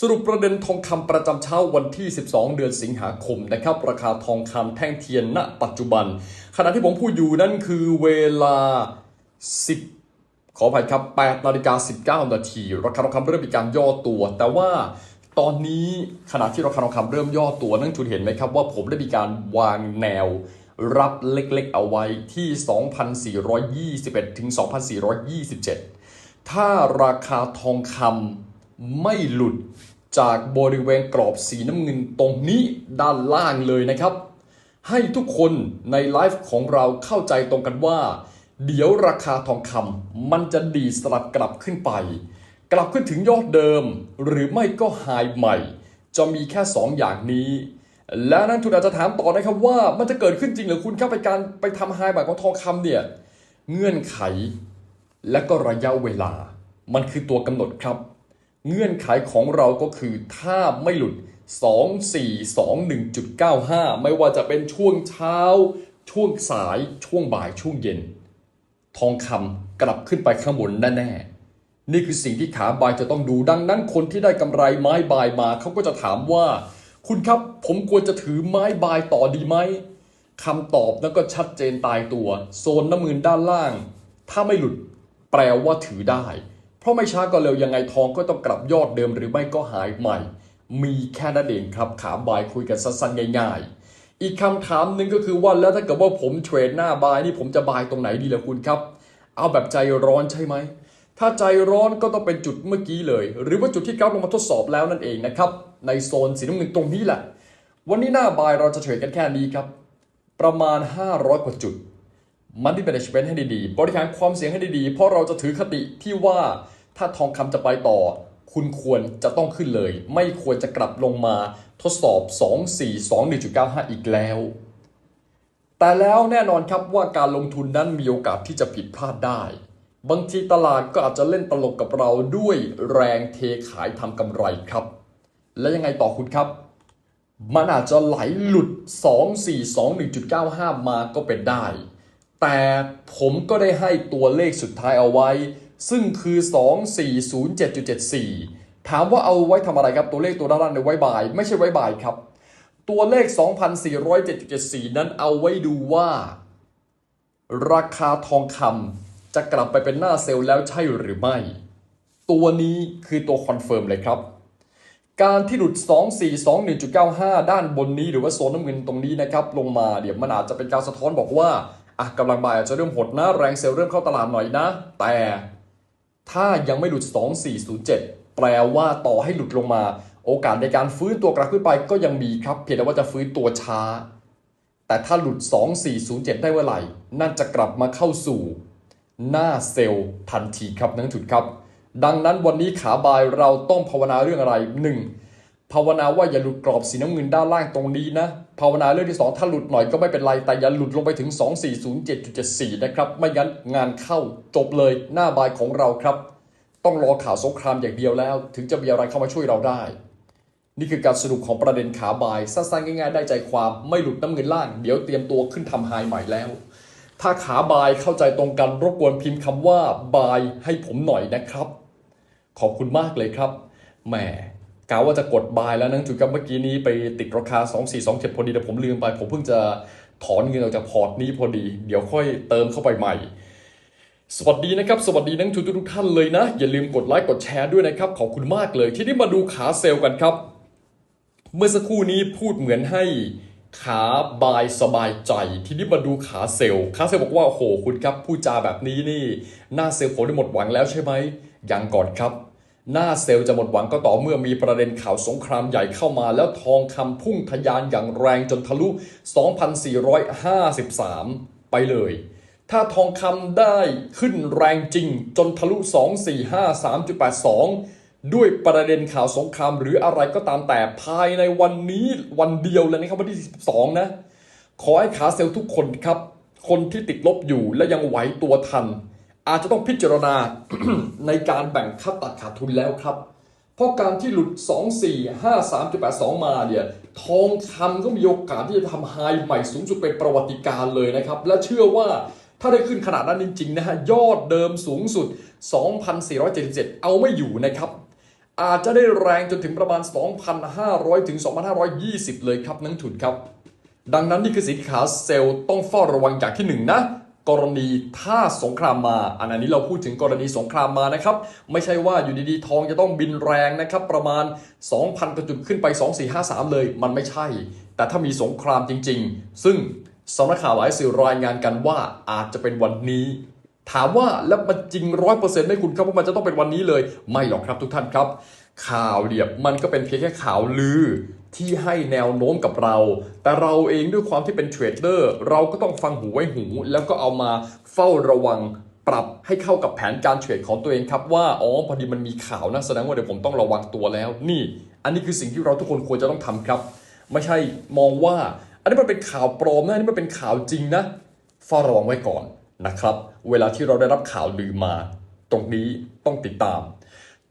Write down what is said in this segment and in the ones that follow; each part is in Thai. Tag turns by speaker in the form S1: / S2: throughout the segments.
S1: สรุปประเด็นทองคำประจำเช้าวันที่ 12 เดือนสิงหาคมนะครับ ราคาทองคำแท่งเทียนณ ปัจจุบัน ขณะที่ผมพูดอยู่นั่นคือเวลา 10 ขออภัยครับ8นาฬิกา19 นาที ราคาทองคำเริ่มมีการย่อตัว แต่ว่าตอนนี้ขณะที่ราคาทองคำเริ่มย่อตัวนั่นคุณเห็นไหมครับว่าผมได้มีการวางแนวรับเล็กๆเอาไว้ที่ 2,421 ถึง 2,427 ถ้าราคาทองคำ ไม่หลุดจากบริเวณกรอบสีน้ำเงินตรงนี้ด้านล่างเลยนะครับ ให้ทุกคนในไลฟ์ของเราเข้าใจตรงกันว่า เดี๋ยวราคาทองคำมันจะดีสลับกลับขึ้นไป กลับขึ้นถึงยอดเดิม หรือไม่ก็ไฮใหม่ จะมีแค่ 2 อย่างนี้ และนักทุนอาจจะถามต่อนะครับว่ามันจะเกิดขึ้นจริงหรือคุณครับไปการไปทำไฮใหม่ของทองคำเนี่ยเงื่อนไขและก็ระยะเวลา มันคือตัวกำหนดครับ เงื่อนไขของเราก็คือถ้าไม่หลุด 2421.95 ไม่ว่าจะเป็นช่วงเช้า ช่วงสาย ช่วงบ่าย ช่วงเย็น ทองคำกลับขึ้นไปข้างบนแน่ๆ นี่คือสิ่งที่ขาบายจะต้องดูดังนั้นคนที่ได้กำไรไม้บายมาเขาก็จะถามว่า คุณครับผมควรจะถือไม้บายต่อดีไหมคำตอบนั้นก็ชัดเจนตายตัว โซนน้ำมือด้านล่าง ถ้าไม่หลุดแปลว่าถือได้ ราะไม่ช้าก็เร็วยังไงทองก็ต้องกลับยอดเดิมหรือไม่ก็หายใหม่ มีแค่นั้นเองครับขาบายคุยกันสั้นๆง่าย ๆ อีกคำถามหนึ่งก็คือว่าแล้วถ้าเกิดว่าผมเทรดหน้าบายนี่ผมจะบายตรงไหนดีล่ะคุณครับ เอาแบบใจร้อนใช่ไหมถ้าใจร้อนก็ต้องเป็นจุดเมื่อกี้เลย หรือว่าจุดที่กราฟลงมาทดสอบแล้วนั่นเองนะครับ ในโซนสีน้ำเงินตรงนี้แหละ วันนี้หน้าบายเราจะเทรดกันแค่นี้ครับ ประมาณ 500 กว่าจุด มันที่ management ให้ดีๆ บริหารความเสี่ยงให้ดีๆ เพราะเราจะถือคติที่ว่า ถ้าทองคำจะไปต่อ คุณควรจะต้องขึ้นเลย ไม่ควรจะกลับลงมาทดสอบ 2421.95 อีกแล้ว แต่แล้วแน่นอนครับว่าการลงทุนนั้นมีโอกาสที่จะผิดพลาดได้ บางทีตลาดก็อาจจะเล่นตลกกับเราด้วยแรงเทขายทำกำไรครับ และยังไงต่อคุณครับมันอาจจะไหลหลุด 2421.95 มาก็เป็นได้ แต่ผมก็ได้ให้ตัวเลขสุดท้ายเอาไว้ ซึ่งคือ 2407.74 ถามว่าเอาไว้ทำอะไรครับ ตัวเลขตัวด้านล่างในไว้บ่าย ไม่ใช่ไว้บ่ายครับ ตัวเลข 2,407.74 นั้นเอาไว้ดูว่า ราคาทองคำจะกลับไปเป็นหน้าเซลล์แล้วใช่หรือไม่ ตัวนี้คือตัวคอนเฟิร์มเลยครับการที่หลุด 2421.95 ด้านบนนี้หรือว่าโซนน้ำเงินตรงนี้นะครับ ลงมาเดี๋ยวมันอาจจะเป็นการสะท้อนบอกว่าอะกำลังบ่ายอาจจะเริ่มหดนะ แรงเซลล์เริ่มเข้าตลาดหน่อยนะ แต่ ถ้ายังไม่หลุด 2407 แปลว่าต่อให้หลุดลงมา โอกาสในการฟื้นตัวกลับขึ้นไปก็ยังมีครับ เพียงแต่ว่าจะฟื้นตัวช้า แต่ถ้าหลุด 2407 ได้เมื่อไหร่ นั่นจะกลับมาเข้าสู่ หน้าเซลล์ทันทีครับนักทุนครับ ดังนั้นวันนี้ขาบายเราต้องภาวนาเรื่องอะไร 1. ภาวนาว่าอย่าหลุดกรอบสีน้ำเงินด้านล่างตรงนี้นะ ภาวนาเรื่องที่ 2 ถ้าหลุดหน่อยก็ไม่เป็นไร แต่อย่าหลุดลงไปถึง 2407.74 นะครับ ไม่งั้นงานเข้าจบเลยหน้าบายของเราครับ ต้องรอข่าวสงครามอย่างเดียวแล้ว ถึงจะมีอะไรเข้ามาช่วยเราได้ นี่คือการสรุปของประเด็นขาบายสั้นๆง่ายๆ ได้ใจความไม่หลุดน้ำเงินล่าง เดี๋ยวเตรียมตัวขึ้นทำไฮใหม่แล้ว ถ้าขาบายเข้าใจตรงกันรบกวนพิมพ์คำว่าบายให้ผมหน่อยนะครับ ขอบคุณมากเลยครับแหม กาว่าจะกดบายแล้วนะจุดกับเมื่อกี้นี้ไปติดราคา 2427พอดีแต่ผมลืมไป ผมเพิ่งจะถอนเงินออกจากพอร์ตนี้พอดี เดี๋ยวค่อยเติมเข้าไปใหม่ สวัสดีนะครับ สวัสดีนักทุนทุกท่านเลยนะ อย่าลืมกดไลค์กดแชร์ด้วยนะครับ ขอบคุณมากเลย ที่นี้มาดูขาเซลล์กันครับ เมื่อสักครู่นี้พูดเหมือนให้ขาบายสบายใจ ทีนี้มาดูขาเซลล์ขาเซลล์บอกว่าโอ้โหคุณครับพูดจาแบบนี้นี่ หน้าเซลล์ผมได้หมดหวังแล้วใช่ไหมยังก่อนครับ หน้าเซลล์จะหมดหวังก็ต่อเมื่อมีประเด็นข่าวสงครามใหญ่เข้ามา แล้วทองคำพุ่งทะยานอย่างแรงจนทะลุ 2,453 ไปเลย ถ้าทองคำได้ขึ้นแรงจริงจนทะลุ 2453.82 ด้วยประเด็นข่าวสงครามหรืออะไรก็ตามแต่ภายในวันนี้วันเดียวเลยนะครับวันที่ 12 นะ ขอให้ขาเซลล์ทุกคนครับ คนที่ติดลบอยู่และยังไหวตัวทัน อาจจะต้องพิจารณาในการแบ่งค่าตัดขาดทุนแล้วครับ เพราะการที่หลุด 2453.82 มาเนี่ยทองคำก็มีโอกาสที่จะทำไฮใหม่สูงสุดเป็นประวัติการเลยนะครับ และเชื่อว่าถ้าได้ขึ้นขนาดนั้นจริงๆนะฮะยอดเดิมสูงสุด 2,477 เอาไม่อยู่นะครับ อาจจะได้แรงจนถึงประมาณ 2,500 ถึง 2,520 เลยครับนักทุนครับ ดังนั้นนี่คือสินค้าเซลล์ต้องเฝ้าระวังอย่างที่หนึ่งนะ กรณีถ้าสงครามมา อันนี้เราพูดถึงกรณีสงครามมานะครับ ไม่ใช่ว่าอยู่ดีๆ ทองจะต้องบินแรงนะครับ ประมาณ 2,000กว่าจุดขึ้นไป 2453 เลย มันไม่ใช่ แต่ถ้ามีสงครามจริง ๆ ซึ่งสำนักข่าวหลายสื่อรายงานกันว่าอาจจะเป็นวันนี้ ถามว่าแล้วมันจริงร้อยเปอร์เซ็นต์ไหมคุณครับว่ามันจะต้องเป็นวันนี้เลย ไม่หรอกครับทุกท่านครับ ข่าวเดียบมันก็เป็นเพียงแค่ข่าวลือ ที่ให้แนวโน้มกับเรา แต่เราเองด้วยความที่เป็นเทรดเดอร์เราก็ต้องฟังหูไว้หู แล้วก็เอามาเฝ้าระวังปรับให้เข้ากับแผนการเทรดของตัวเองครับว่าอ๋อพอดีมันมีข่าวนะแสดงว่าเดี๋ยวผมต้องระวังตัวแล้ว นี่ อันนี้คือสิ่งที่เราทุกคนควรจะต้องทำครับ ไม่ใช่มองว่า อันนี้มันเป็นข่าวปลอมนะอันนี้มันเป็นข่าวจริงนะเฝ้าระวังไว้ก่อนนะครับ เวลาที่เราได้รับข่าวลือมา ตรงนี้ต้องติดตาม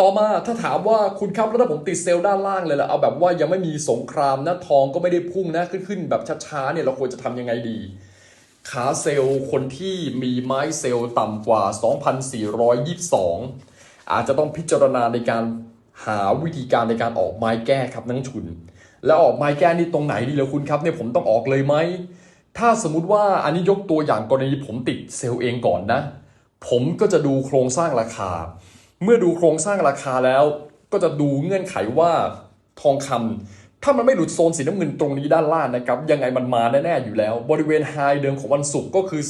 S1: ต่อมาถ้าถามว่าคุณครับแล้วถ้าผมติดเซลล์ด้านล่างเลยล่ะเอาแบบว่ายังไม่มีสงครามนะทองก็ไม่ได้พุ่งนะขึ้นขึ้นแบบช้าๆเนี่ยเราควรจะทำยังไงดี ขาเซลล์คนที่มีไม้เซลล์ต่ำกว่า 2,422 อาจจะต้องพิจารณาในการหาวิธีการในการออกไม้แก้ครับนักทุน แล้วออกไม้แก้นี่ตรงไหนดีล่ะคุณครับเนี่ยผมต้องออกเลยไหมถ้าสมมุติว่าอันนี้ยกตัวอย่างกรณีผมติดเซลล์เองก่อนนะ ผมก็จะดูโครงสร้างราคา เมื่อดูโครงสร้างราคาแล้ว ก็จะดูเงื่อนไขว่าทองคำถ้ามันไม่หลุดโซนสีน้ำเงินตรงนี้ด้านล่างนะครับ ยังไงมันมาแน่ๆอยู่แล้ว บริเวณไฮเดิมของวันศุกร์ก็คือ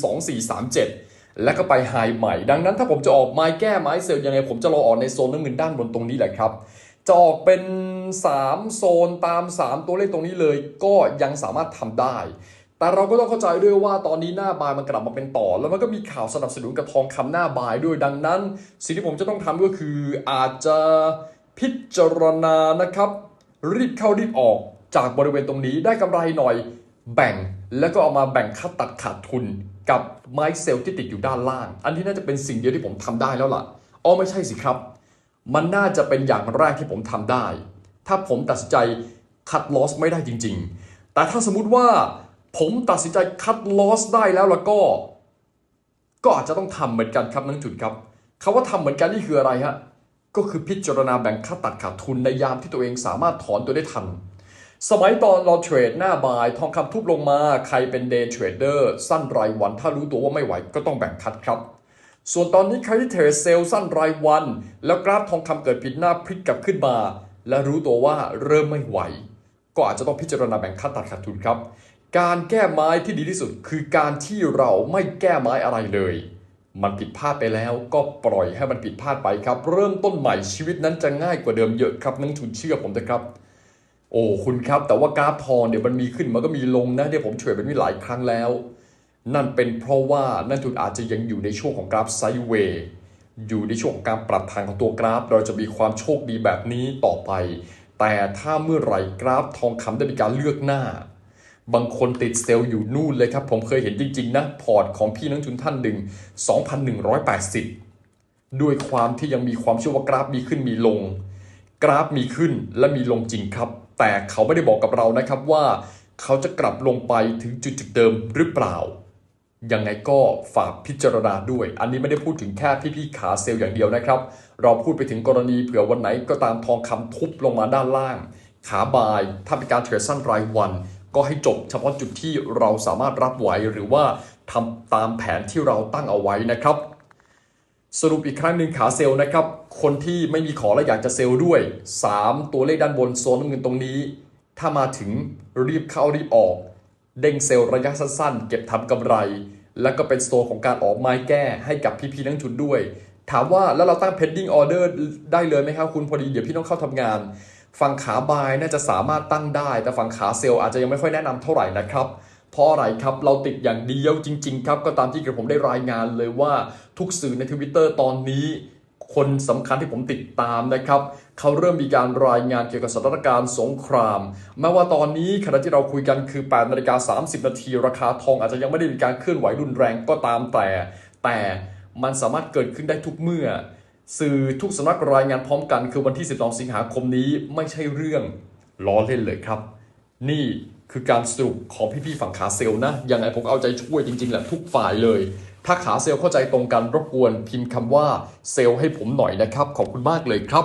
S1: 2437 แล้วก็ไปไฮใหม่ ดังนั้นถ้าผมจะออกไม้แก้ไม้เซลล์ยังไงผมจะรอออกในโซนน้ำเงินด้านบนตรงนี้แหละครับจะออกเป็น 3 โซนตาม 3 ตัวเลขตรงนี้เลยก็ยังสามารถทำได้ แต่เราก็ต้องเข้าใจด้วยว่าตอนนี้หน้าบายมันกลับมาเป็นต่อ แล้วมันก็มีข่าวสนับสนุนกับทองคำหน้าบายด้วยดังนั้น สิ่งที่ผมจะต้องทำก็คืออาจจะพิจารณานะครับ รีบเข้ารีบออกจากบริเวณตรงนี้ได้กำไรหน่อยแบ่งแล้วก็เอามาแบ่งค่าตัดขาดทุนกับไม้เซลล์ที่ติดอยู่ด้านล่าง อันที่น่าจะเป็นสิ่งเดียวที่ผมทำได้แล้วล่ะอ๋อไม่ใช่สิครับ มันน่าจะเป็นอย่างแรกที่ผมทำได้ ถ้าผมตัดสินใจคัดลอสไม่ได้จริง ๆ แต่ถ้าสมมุติว่า ผมตัดสินใจคัดลอสได้แล้วแล้วก็ ก็อาจจะต้องทำเหมือนกันครับนักจุดครับคำว่าทำเหมือนกันนี่คืออะไรฮะก็คือพิจารณาแบ่งค่าตัดขาดทุนในยามที่ตัวเองสามารถถอนตัวได้ทัน สมัยตอนเราเทรดหน้าบาย ทองคำทุบลงมาใครเป็นเดย์เทรดเดอร์สั้นรายวัน ถ้ารู้ตัวว่าไม่ไหวก็ต้องแบ่งคัดครับ ส่วนตอนนี้ใครที่เทรดเซลล์สั้นรายวัน แล้วกราฟทองคำเกิดผิดหน้าพลิกกลับขึ้นมา และรู้ตัวว่าเริ่มไม่ไหว ก็อาจจะต้องพิจารณาแบ่งค่าตัดขาดทุนครับ การแก้ไม้ที่ดีที่สุดคือการที่เราไม่แก้ไม้อะไรเลย มันผิดพลาดไปแล้วก็ปล่อยให้มันผิดพลาดไปครับ เริ่มต้นใหม่ชีวิตนั้นจะง่ายกว่าเดิมเยอะครับนักทุนเชื่อผมนะครับ โอ้คุณครับ แต่ว่ากราฟทองเนี่ยมันมีขึ้นมันก็มีลงนะเดี๋ยวผมเทรดแบบนี้หลายครั้งแล้ว นั่นเป็นเพราะว่านักทุนอาจจะยังอยู่ในช่วงของกราฟไซด์เวย์อยู่ในช่วงของการปรับทางของตัวกราฟ เราจะมีความโชคดีแบบนี้ต่อไป แต่ถ้าเมื่อไหร่กราฟทองคำได้มีการเลือกหน้า บางคนติดเซลล์อยู่นู่นเลยครับ ผมเคยเห็นจริง ๆ นะ พอร์ตของพี่นักทุนท่านหนึ่ง2,180 ด้วยความที่ยังมีความเชื่อว่ากราฟมีขึ้นมีลง กราฟมีขึ้นและมีลงจริงครับ แต่เขาไม่ได้บอกกับเรานะครับว่าเขาจะกลับลงไปถึงจุดจุดเดิมหรือเปล่า ยังไงก็ฝากพิจารณาด้วย อันนี้ไม่ได้พูดถึงแค่พี่ๆขาเซลล์อย่างเดียวนะครับ เราพูดไปถึงกรณีเผื่อวันไหนก็ตามทองคำทุบลงมาด้านล่าง ขาบาย ถ้าเป็นการเทรดสั้นรายวัน ก็ให้จบเฉพาะจุดที่เราสามารถรับไหวหรือว่าทำตามแผนที่เราตั้งเอาไว้นะครับ สรุปอีกครั้งหนึ่งขาเซลล์นะครับ คนที่ไม่มีขอและอยากจะเซลล์ด้วย 3 ตัวเลขด้านบนโซนน้ำเงินตรงนี้ ถ้ามาถึงรีบเข้ารีบออก เด้งเซลล์ระยะสั้นๆ เก็บทำกำไร แล้วก็เป็นโซนของการออกไม้แก้ให้กับพี่ๆนักทุนด้วย ถามว่าแล้วเราตั้ง pending order ได้เลยไหมครับคุณพอดีเดี๋ยวพี่ต้องเข้าทำงาน ฝั่งขาบายน่าจะสามารถตั้งได้ แต่ฝั่งขาเซลล์อาจจะยังไม่ค่อยแนะนำเท่าไหร่นะครับเพราะอะไรครับ เราติดอย่างเดียวจริง ๆ ครับ ก็ตามที่กระผมได้รายงานเลยว่าทุกสื่อในทวิตเตอร์ตอนนี้ คนสำคัญที่ผมติดตามนะครับ เขาเริ่มมีการรายงานเกี่ยวกับสถานการณ์สงครามแม้ว่าตอนนี้ขณะที่เราคุยกันคือ8นาฬิกา30 นาทีราคาทองอาจจะยังไม่ได้มีการเคลื่อนไหวรุนแรงก็ตามแต่ แต่มันสามารถเกิดขึ้นได้ทุกเมื่อ สื่อทุกสำนักรายงานพร้อมกัน คือวันที่ 12 สิงหาคมนี้ไม่ใช่เรื่องล้อเล่นเลยครับ นี่คือการสรุปของพี่ๆฝั่งขาเซลนะยังไงผมเอาใจช่วยจริงๆแหละทุกฝ่ายเลย ถ้าขาเซลเข้าใจตรงกันรบกวนพิมพ์คำว่าเซลให้ผมหน่อยนะครับ ขอบคุณมากเลยครับ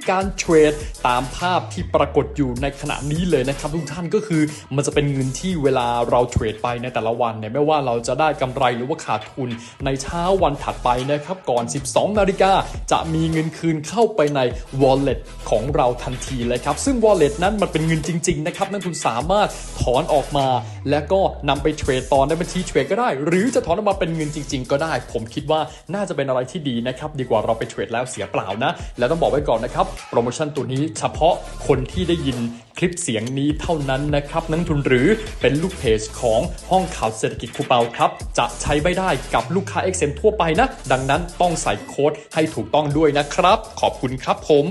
S1: ๆ การเทรดตามภาพที่ปรากฏอยู่ในขณะนี้เลยนะครับทุกท่านก็คือมันจะเป็นเงินที่เวลาเราเทรดไปในแต่ละวันเนี่ยไม่ว่าเราจะได้กำไรหรือว่าขาดทุนในเช้าวันถัดไปนะครับก่อน 12 นาฬิกาจะมีเงินคืนเข้าไปใน wallet ของเราทันทีเลยครับ ซึ่ง wallet นั้นมันเป็นเงินจริงๆนะครับนักทุนสามารถถอนออกมา แล้วก็นำไปเทรดต่อในบัญชีเทรดก็ได้ หรือจะถอนออกมาเป็นเงินจริง ๆ ก็ได้ ผมคิดว่าน่าจะเป็นอะไรที่ดีนะครับดีกว่าเราไปเทรดแล้วเสียเปล่านะแล้วต้องบอกไว้ก่อนนะครับ โปรโมชั่นตัวนี้เฉพาะคนที่ได้ยินคลิปเสียงนี้เท่านั้นนะครับนักทุนหรือเป็นลูกเพจของห้องข่าวเศรษฐกิจคูเปาครับ จะใช้ไม่ได้กับลูกค้า XM ทั่วไปนะ ดังนั้นต้องใส่โค้ดให้ถูกต้องด้วยนะครับ ขอบคุณครับผม